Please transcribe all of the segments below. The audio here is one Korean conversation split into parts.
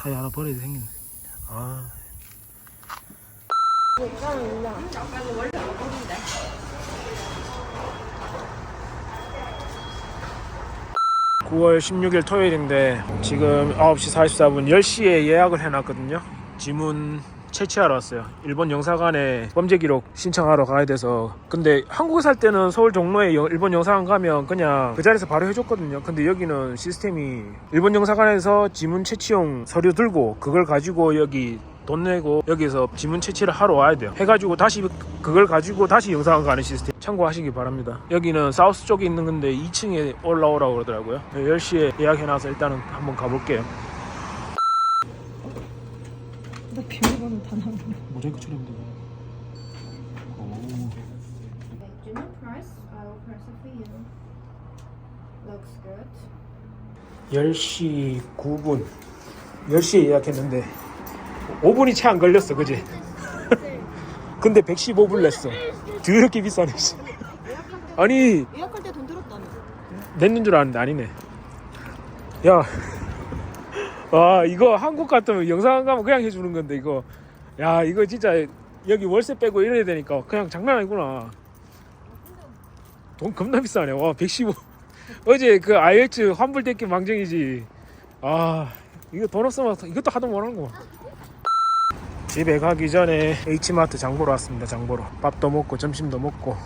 타이어 하나 버려야 생겼네. 아. 구월 16일 토요일인데 지금 9시 44분 10시에 예약을 해놨거든요. 지문 채취하러 왔어요. 일본 영사관에 범죄 기록 신청하러 가야 돼서 근데 한국에 살 때는 서울 종로에 여- 일본 영사관 가면 그냥 그 자리에서 바로 해줬거든요. 근데 여기는 시스템이 일본 영사관에서 지문 채취용 서류 들고 그걸 가지고 여기 돈 내고 여기서 지문 채취를 하러 와야 돼요. 해가지고 다시 그걸 가지고 다시 영사관 가는 시스템 참고하시기 바랍니다. 여기는 사우스 쪽에 있는 건데 2층에 올라오라고 그러더라고요. 10시에 예약해놔서 일단은 한번 가볼게요. 나 비밀번호 다 나오네. 모자이크 처리하면 되고. Do not press. I will press it for you. Looks good. 10시 9분 10시에 예약했는데 5분이 채 안 걸렸어 그지? 근데 115불 냈어 더럽게 비싸네 씨. 아니 예약할 때 돈 들었다며. 냈는 줄 알았는데 아니네 야 와, 이거 한국 같으면 영상 가면 그냥 해주는 건데 이거. 야 이거 진짜 여기 월세 빼고 이래야 되니까 그냥 장난 아니구나. 돈 겁나 비싸네. 와 115. 어제 그 IH 환불됐기 망정이지. 아 이거 돈 없으면 이것도 하도 못하는 거 집에 가기 전에 H마트 장 보러 왔습니다 장 보러. 밥도 먹고 점심도 먹고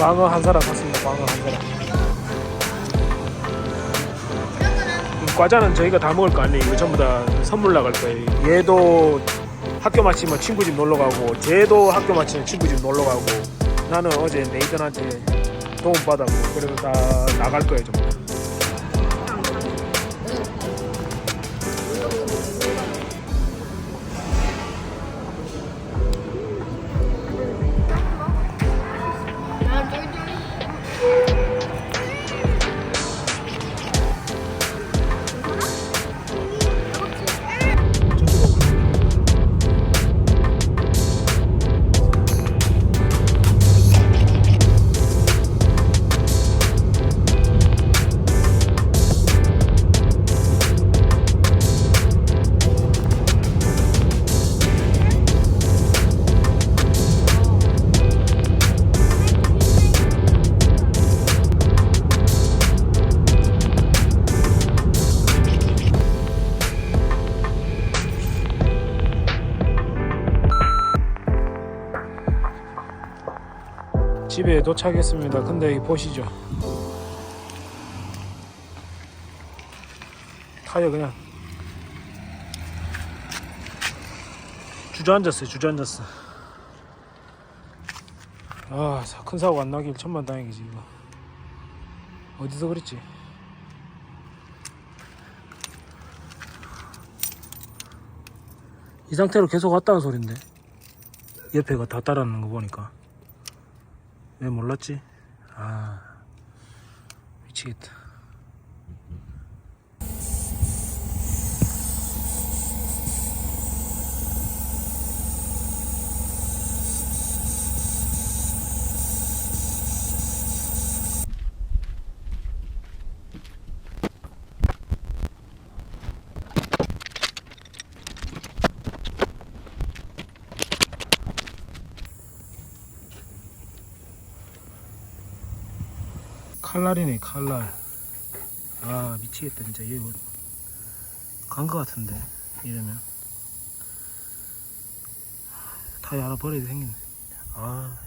광어 한 사람 샀습니다. 광어 한 사람. 이 과자는 저희가 다 먹을 거 아니에요. 이거 전부 다 선물 나갈 거예요. 얘도 학교 마치면 친구 집 놀러 가고, 쟤도 학교 마치면 친구 집 놀러 가고. 나는 어제 네이든한테 도움 받았고, 그래서 다 나갈 거예요, 전부 다. 집에 도착했습니다. 근데 여기 보시죠. 타이어 그냥 주저앉았어요. 주저앉았어. 아, 사- 큰 사고 안 나길 천만 다행이지 이거. 어디서 그랬지? 이 상태로 계속 왔다는 소린데 옆에가 다 따라하는 거 보니까 왜 몰랐지? 아 미치겠다. 칼날이네 칼날. 아 미치겠다 진짜 얘 뭐, 간거 같은데 이러면 타이어 하나 버려야 생겼네. 아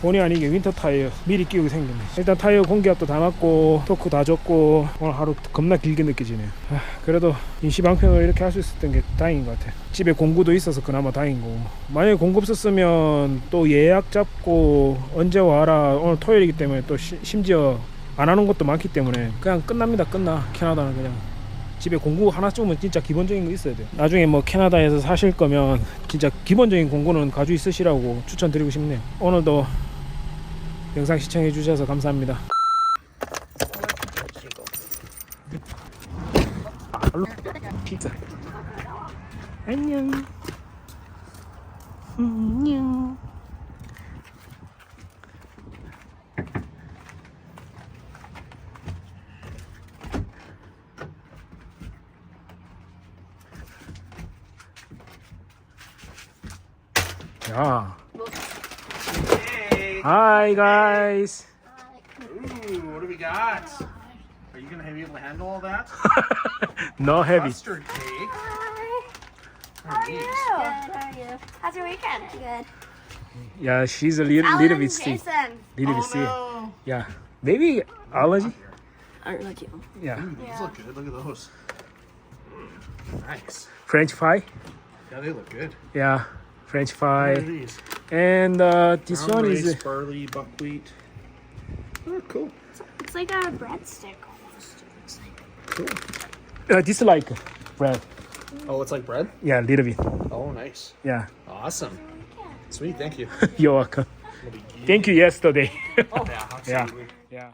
본의 아니게 윈터 타이어 미리 끼우게 생겼네. 일단 타이어 공기압도 다 맞고 토크 다 줬고 오늘 하루 겁나 길게 느껴지네요. 아, 그래도 임시방편을 이렇게 할 수 있었던 게 다행인 것 같아 집에 공구도 있어서 그나마 다행이고. 만약에 공구 없었으면 또 예약 잡고 언제 와라 오늘 토요일이기 때문에 또 시- 심지어 안 하는 것도 많기 때문에 그냥 끝납니다 끝나. 캐나다는 그냥. 집에 공구 하나쯤은 진짜 기본적인 거 있어야 돼요. 나중에 뭐 캐나다에서 사실 거면 진짜 기본적인 공구는 가지고 있으시라고 추천드리고 싶네요. 오늘도 영상 시청해 주셔서 감사합니다. 피자. 안녕. 안녕. 야. Hi guys. Ooh, what do we got? Are you gonna be able to handle all that? no heavy. Custard cake. How are you? Good. How are you? How's your weekend? Good. Yeah, she's a little, little bit sick. Little bit oh, sick. Yeah, maybe allergy. Allergy. Yeah. Ooh, these Yeah. look good. Look at those. Mm, nice. French fry. Yeah, they look good. Yeah, French What are fry. these? And uh, this Brown one rice, is barley, buckwheat. Oh, cool. It's like a breadstick almost. It's like uh, this is like bread. Oh, it's like bread. Yeah, a little bit. Oh, nice. Yeah. Awesome. Sweet. Thank you. You're welcome. Thank you yesterday. Oh yeah. yeah. Yeah.